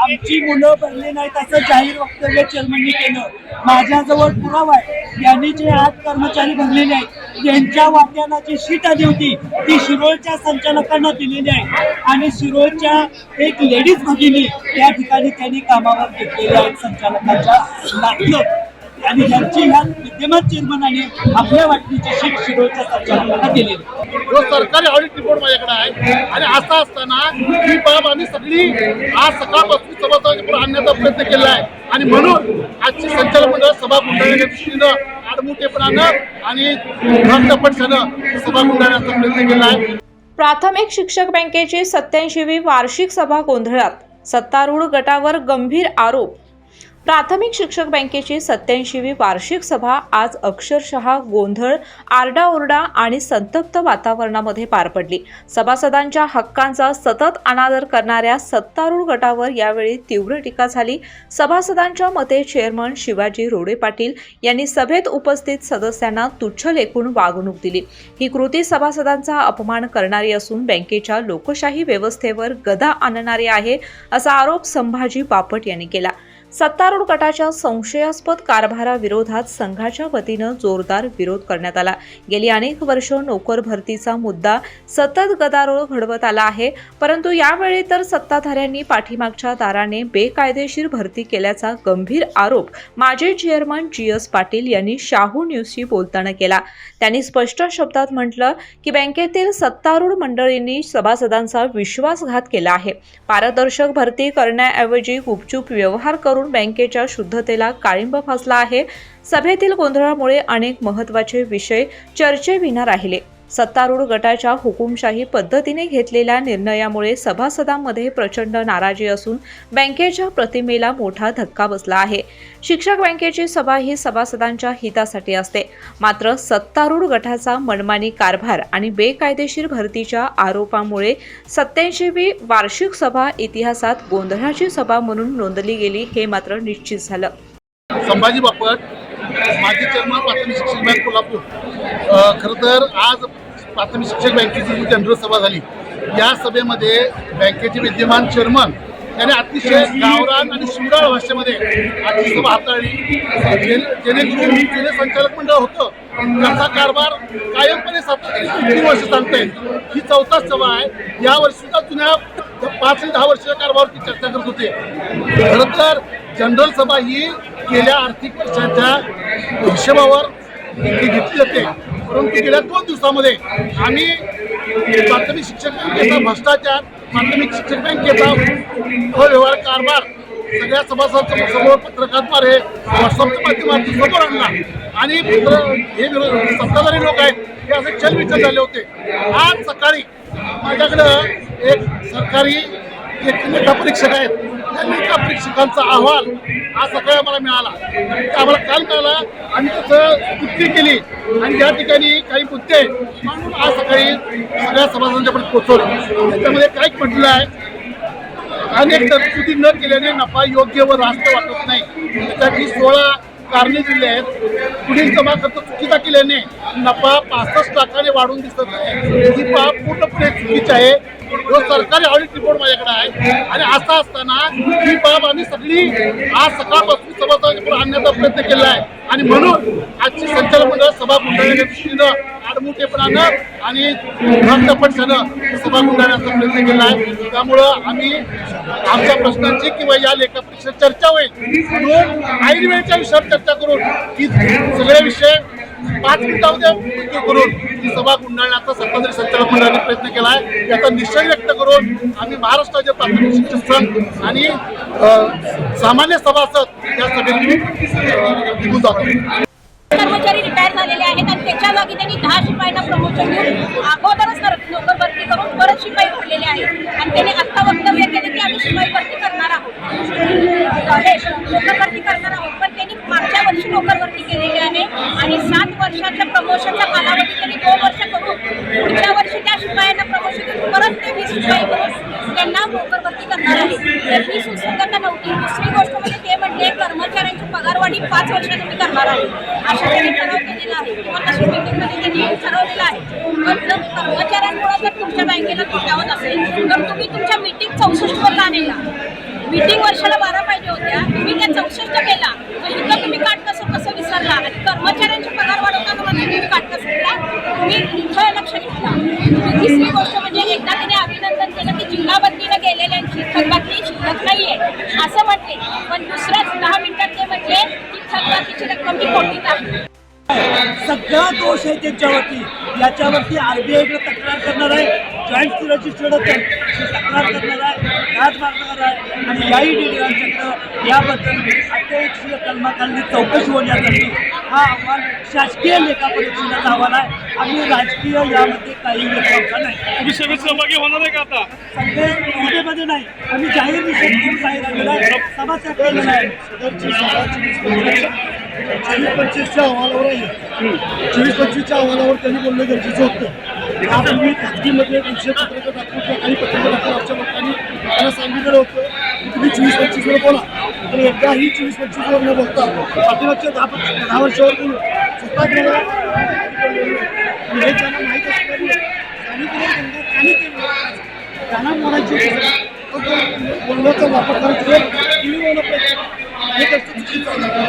आमची मुलं भरली नाहीत असं जाहीर वक्तव्य चेअरमननी केलं. माझ्याजवळ पुरावा आहे. यांनी जे आज कर्मचारी भरलेले आहेत यांच्या वाट्याला जी शीट आली होती ती शिरोळच्या संचालकांना दिलेली आहे. आणि शिरोळच्या एक लेडीज भगिनी त्या ठिकाणी त्यांनी कामावर घेतलेल्या आहेत संचालकांच्या लागलं आणि यांची ह्या विद्यमान चेअरमनाने आपल्या वाटणीची शिरोळच्या संचालकांना दिलेली आहे. जो सरकारी ऑडिट रिपोर्ट माझ्याकडे आहे आणि असं असताना ही बाब आम्ही सगळी आज सकाळपासून सभासदांच्या आणण्याचा प्रयत्न केला आहे. आणि म्हणून आजची संचालक मंडळ सभा गुंडाळण्याच्या दृष्टीनं आडमुठेपणानं आणि भक्तपक्षानं सभा गुंडाळण्याचा प्रयत्न केला आहे. प्राथमिक शिक्षक बँकेची सत्याऐंशीवी वार्षिक सभा गोंधळात. सत्तारूढ गटावर गंभीर आरोप. प्राथमिक शिक्षक बँकेची सत्याऐंशीवी वार्षिक सभा आज अक्षरशः गोंधळ आरडाओरडा आणि संतप्त वातावरणामध्ये पार पडली. सभासदांच्या हक्कांचा सतत अनादर करणाऱ्या सत्तारूढ गटावर यावेळी तीव्र टीका झाली. सभासदांच्या मते चेअरमन शिवाजी रोडे पाटील यांनी सभेत उपस्थित सदस्यांना तुच्छ लेखून वागणूक दिली. ही कृती सभासदांचा अपमान करणारी असून बँकेच्या लोकशाही व्यवस्थेवर गदा आणणारी आहे असा आरोप संभाजी बापट यांनी केला. सत्तारूढ गटाच्या संशयास्पद कारभाराविरोधात संघाच्या वतीनं जोरदार विरोध करण्यात आला. गेली अनेक वर्ष नोकर भरतीचा मुद्दा सतत गदारोळ घडवत आला आहे. परंतु यावेळी तर सत्ताधाऱ्यांनी पाठीमागच्या दाराने बेकायदेशीर भरती केल्याचा गंभीर आरोप माजी चेअरमन जी एस पाटील यांनी शाहू न्यूजशी बोलताना केला. त्यांनी स्पष्ट शब्दात म्हटलं की बँकेतील सत्तारूढ मंडळींनी सभासदांचा विश्वासघात केला आहे. पारदर्शक भरती करण्याऐवजी गुपचूप व्यवहार करून बँकेच्या शुद्धतेला काळिंब फासला आहे. सभेतील गोंधळामुळे अनेक महत्त्वाचे विषय चर्चेविना राहिले. सत्तारूढ गटाच्या हुकुमशाही पद्धतीने घेतलेल्या निर्णयामुळे सभासदांमध्ये प्रचंड नाराजी असून बँकेच्या प्रतिमेला मोठा धक्का बसला आहे. शिक्षक बँकेची सभा ही सभासदांच्या हितासाठी असते. मात्र सत्तारूढ गटाचा मनमानी कारभार आणि बेकायदेशीर भरतीच्या आरोपामुळे सत्याऐंशीवी वार्षिक सभा इतिहासात गोंधळाची सभा म्हणून नोंदली गेली हे मात्र निश्चित झालं. संभाजी बापट माजी चेअरमन प्राथमिक शिक्षण बँक कोल्हापूर. खरं तर आज प्राथमिक शिक्षक बँकेची जी जनरल सभा झाली या सभेमध्ये बँकेचे विद्यमान चेअरमन त्याने अतिशय गावरान आणि शिवराळ भाषेमध्ये आजची सभा हाताळली. जेणेकरून जुने संचालक मंडळ होतं त्याचा कारभार कायमपणे सातत्याने तीन वर्ष चालतंय. ही चौथा सभा आहे. या वर्षीचा सुद्धा जुन्या पाच ते दहा वर्षाच्या कारभारावरती चर्चा करत होते. खरं तर जनरल सभा ही गेल्या आर्थिक वर्षाच्या हिशोबावर घेतली जाते. परंतु गेल्या दोन दिवसामध्ये आम्ही प्राथमिक शिक्षक बँकेचा भ्रष्टाचार प्राथमिक शिक्षक बँकेचा अव्यवहार कारभार सगळ्या सभासदांच्या समोर पत्रकाद्वारे व्हॉट्सअपच्या माध्यमातून समोर आणला. आणि पत्र हे सत्ताधारी लोक आहेत हे असे चलविचल झाले होते. आज सकाळी माझ्याकडं एक सरकारी एक लेखा परीक्षक आहेत. त्या लेखा परीक्षकांचा अहवाल आज सकाळी आम्हाला मिळाला. आम्हाला काल मिळाला आम्ही त्याचं पुष्टी केली. आणि या ठिकाणी काही मुद्दे मांडून आज सकाळी सगळ्या सभासदांच्यापर्यंत पोहोचवले. त्याच्यामध्ये काय म्हटलं आहे अनेक तरतुदी न केल्याने नफा योग्य व रास्त वाटत नाही. त्यासाठी सोळा कारणे दिली आहेत. पुढील जमा खर्च चुकीचा केल्याने नफा पासष्ट लाखाने वाढून दिसत आहे. ही बाब पूर्णपणे चुकीची आहे. व सरकारी ऑडिट रिपोर्ट माझ्याकडे आहे आणि असं असताना ही बाब आम्ही सगळी आज सकाळपासून सभासदांच्या पुढे आणण्याचा प्रयत्न केला आहे. आणि म्हणून आजची संचालक मंडळ सभा मंडळाच्या दृष्टीनं आडमुठेपणानं आणि भक्तपक्षानं सभा गुंडाळण्याचा प्रयत्न केला आहे. त्यामुळं आम्ही आमच्या प्रश्नांची किंवा या लेखा परीक्षेत चर्चा होईल. म्हणून ऐन विषयावर चर्चा करून की सगळे विषय पाच मिनिटामध्ये करून ही सभा गुंडाळण्याचा सत्ताधारी संचालक मंडळाने प्रयत्न केला आहे. याचा निश्चय व्यक्त करून आम्ही महाराष्ट्राचे प्राथमिक शिक्षक संघ आणि सामान्य सभासद या सभेत निघून जातो. झालेले आहेत आणि त्याच्या जागी त्यांनी दहा शिपायांना प्रमोशन देऊन अगोदरच नोकर भरती करून परत शिपाई भरलेले आहेत. आणि त्यांनी आत्ता वक्तव्य केलं की आम्ही शिपाई भरती करणार आहोत. नोकर भरती करणार आहोत. पण त्यांनी मागच्या वर्षी नोकर भरती केलेली आहे आणि सात वर्षाच्या प्रमोशनचा कालावधी त्यांनी दोन वर्ष करून पुढच्या वर्षी त्या शिपायांना प्रमोशन देऊन परत ते वीस शिपाई करून त्यांना नोकर भरती करणार आहे. तर ही सुसंगता नव्हती. दुसरी गोष्ट म्हणजे ते म्हणजे कर्मचाऱ्यांची पगारवाढी पाच वर्षात तुम्ही करणार आहे. अशा त्यांनी ठराव केलेला आहे किंवा तशी मीटिंगमध्ये ठरवलेलं आहे. पण जर कर्मचाऱ्यांमुळे जर तुमच्या बँकेला तोटा होत असेल तर तुम्ही तुमच्या मीटिंग चौसष्टवर का नेला मीटिंग वर्षाला बारा पाहिजे होत्या. तुम्ही त्या चौसष्ट केला. मग इथं तुम्ही काटकसर कसं विसरला? आणि कर्मचाऱ्यांचे पगार वाढवताना म्हणजे तुम्ही काटकसर केला तुम्ही इथं लक्ष घेतला तिसरी गोष्ट म्हणजे एकदा तिने अभिनंदन केलं की जिल्हा बदलीनं गेलेल्यांची थकबाकी शिल्लक नाहीये. असं म्हटले. पण दुसऱ्याच दहा मिनिटात ते म्हटले की थकबाकीची रक्कम ही खोटीच आहे. सगळा दोष आहे त्यांच्यावरती? याच्यावरती आरबीआयकडे तक्रार करणार आहे. जॉईंट रजिस्टर्ड तक्रार करणार आहे. लाच मागणार आहे. आणि याही डिडिरांच्याकडं याबद्दल अत्यावश्यक कलमाखाली चौकशी होण्यासाठी हा अहवाल शासकीय लेखापरीक्षणाचा अहवाल आहे. आम्ही राजकीय यामध्ये काही लेखांचा नाही. तुम्ही सभेत सहभागी होणार आहे का आता? सगळे सभेमध्ये नाही. आम्ही जाहीर विषय म्हणून बाहेर आलेलो आहे. सभात्याग केलेला आहे. चोवीस पंचवीसच्या अहवालावर आहे. चोवीस पंचवीसच्या अहवालावर त्यांनी बोलणं गरजेचं होतं. यापूर्वी खाजगीमध्ये विषय पत्रकं दाखवून किंवा काही पत्रकं दाखवून आमच्या लोकांनी त्यांना सांगितलेलं होतं. की तुम्ही चोवीस पंचवीसवर बोला. तर एकदाही चोवीस पंचवीसवर न बोलता पाठीमागच्या दहा दहा वर्षावर बोलून स्वतः केलं हे ज्यांना माहीत असल्यामुळे स्थानिक त्यांना म्हणायचे बोलण्याचा वापर करायचा हे त्याचं चुकीचं आहे.